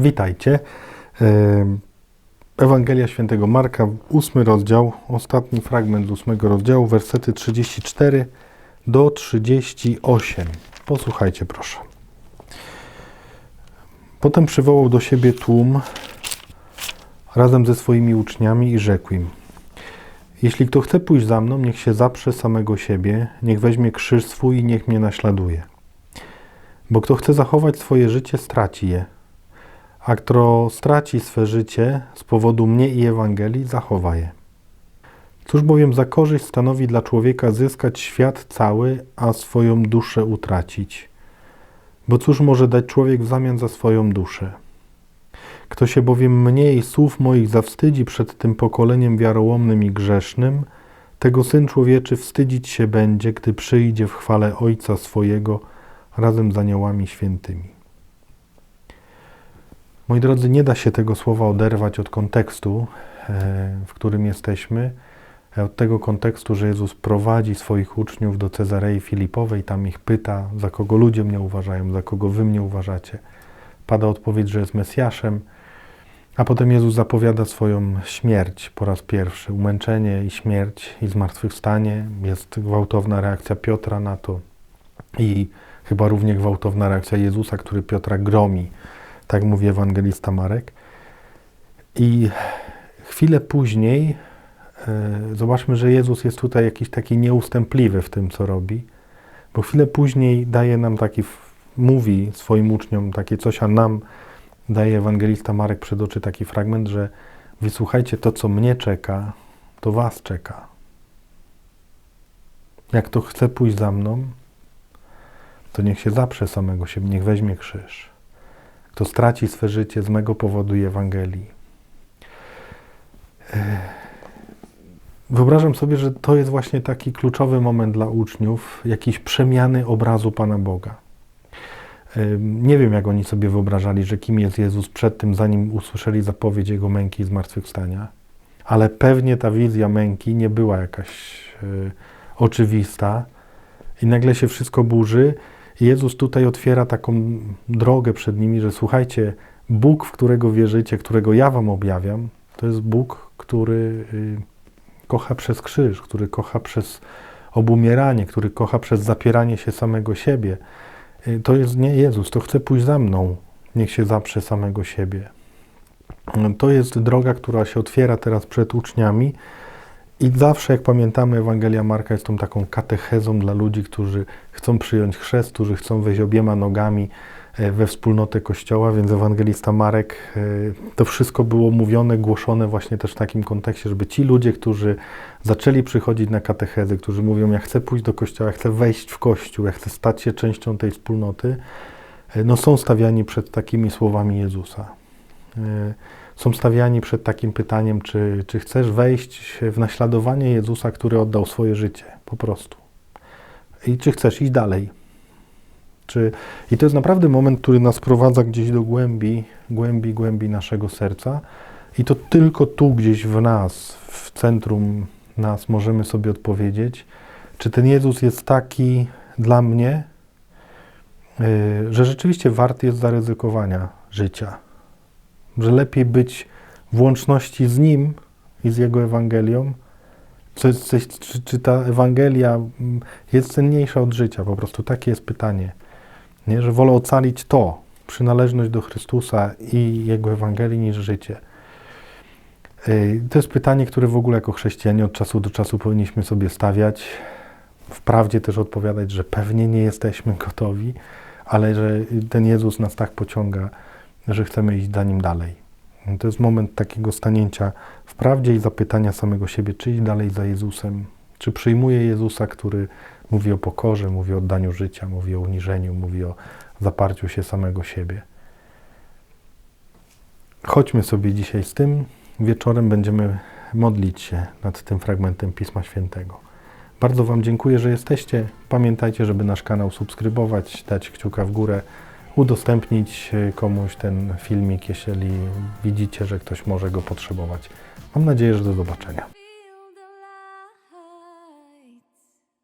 Witajcie. Ewangelia Świętego Marka, ósmy rozdział, ostatni fragment ósmego rozdziału, wersety 34 do 38. Posłuchajcie proszę. Potem przywołał do siebie tłum razem ze swoimi uczniami i rzekł im: Jeśli kto chce pójść za mną, niech się zaprze samego siebie, niech weźmie krzyż swój i niech mnie naśladuje. Bo kto chce zachować swoje życie, straci je. A kto straci swe życie z powodu mnie i Ewangelii, zachowa je. Cóż bowiem za korzyść stanowi dla człowieka zyskać świat cały, a swoją duszę utracić? Bo cóż może dać człowiek w zamian za swoją duszę? Kto się bowiem mnie i słów moich zawstydzi przed tym pokoleniem wiarołomnym i grzesznym, tego Syn Człowieczy wstydzić się będzie, gdy przyjdzie w chwale Ojca swojego razem z aniołami świętymi. Moi drodzy, nie da się tego słowa oderwać od kontekstu, e, w którym jesteśmy, e, od tego kontekstu, że Jezus prowadzi swoich uczniów do Cezarei Filipowej, tam ich pyta, za kogo ludzie mnie uważają, za kogo wy mnie uważacie. Pada odpowiedź, że jest Mesjaszem, a potem Jezus zapowiada swoją śmierć po raz pierwszy, umęczenie i śmierć i zmartwychwstanie. Jest gwałtowna reakcja Piotra na to i chyba równie gwałtowna reakcja Jezusa, który Piotra gromi tak mówi ewangelista Marek. I chwilę później e, zobaczmy, że Jezus jest tutaj jakiś taki nieustępliwy w tym, co robi, bo chwilę później daje nam taki, mówi swoim uczniom takie coś, a nam daje ewangelista Marek przed oczy taki fragment, że wysłuchajcie, to co mnie czeka, to was czeka. Jak to chce pójść za mną, to niech się zaprze samego siebie, niech weźmie krzyż. Kto straci swe życie z mego powodu i Ewangelii. Wyobrażam sobie, że to jest właśnie taki kluczowy moment dla uczniów, jakiejś przemiany obrazu Pana Boga. Nie wiem, jak oni sobie wyobrażali, że kim jest Jezus przed tym, zanim usłyszeli zapowiedź Jego męki i zmartwychwstania, ale pewnie ta wizja męki nie była jakaś oczywista i nagle się wszystko burzy Jezus tutaj otwiera taką drogę przed nimi, że słuchajcie, Bóg, w którego wierzycie, którego ja wam objawiam, to jest Bóg, który y, kocha przez krzyż, który kocha przez obumieranie, który kocha przez zapieranie się samego siebie. Y, to jest nie Jezus, to chce pójść za mną, niech się zaprze samego siebie. To jest droga, która się otwiera teraz przed uczniami, i zawsze, jak pamiętamy, Ewangelia Marka jest tą taką katechezą dla ludzi, którzy chcą przyjąć chrzest, którzy chcą wejść obiema nogami e, we wspólnotę Kościoła, więc ewangelista Marek, e, to wszystko było mówione, głoszone właśnie też w takim kontekście, żeby ci ludzie, którzy zaczęli przychodzić na katechezy, którzy mówią, ja chcę pójść do Kościoła, ja chcę wejść w Kościół, ja chcę stać się częścią tej wspólnoty, e, no są stawiani przed takimi słowami Jezusa są stawiani przed takim pytaniem, czy, czy chcesz wejść w naśladowanie Jezusa, który oddał swoje życie, po prostu. I czy chcesz iść dalej. Czy, I to jest naprawdę moment, który nas prowadza gdzieś do głębi, głębi, głębi naszego serca. I to tylko tu gdzieś w nas, w centrum nas możemy sobie odpowiedzieć, czy ten Jezus jest taki dla mnie, yy, że rzeczywiście wart jest zaryzykowania życia że lepiej być w łączności z Nim i z Jego Ewangelią, czy, czy, czy ta Ewangelia mm, jest cenniejsza od życia? Po prostu takie jest pytanie. Nie? Że wolę ocalić to, przynależność do Chrystusa i Jego Ewangelii, niż życie. To jest pytanie, które w ogóle jako chrześcijanie od czasu do czasu powinniśmy sobie stawiać. Wprawdzie też odpowiadać, że pewnie nie jesteśmy gotowi, ale że ten Jezus nas tak pociąga, że chcemy iść za nim dalej. To jest moment takiego stanięcia w prawdzie i zapytania samego siebie, czy iść dalej za Jezusem, czy przyjmuję Jezusa, który mówi o pokorze, mówi o oddaniu życia, mówi o uniżeniu, mówi o zaparciu się samego siebie. Chodźmy sobie dzisiaj z tym. Wieczorem będziemy modlić się nad tym fragmentem Pisma Świętego. Bardzo Wam dziękuję, że jesteście. Pamiętajcie, żeby nasz kanał subskrybować, dać kciuka w górę udostępnić e, komuś ten filmik, jeżeli widzicie, że ktoś może go potrzebować. Mam nadzieję, że do zobaczenia.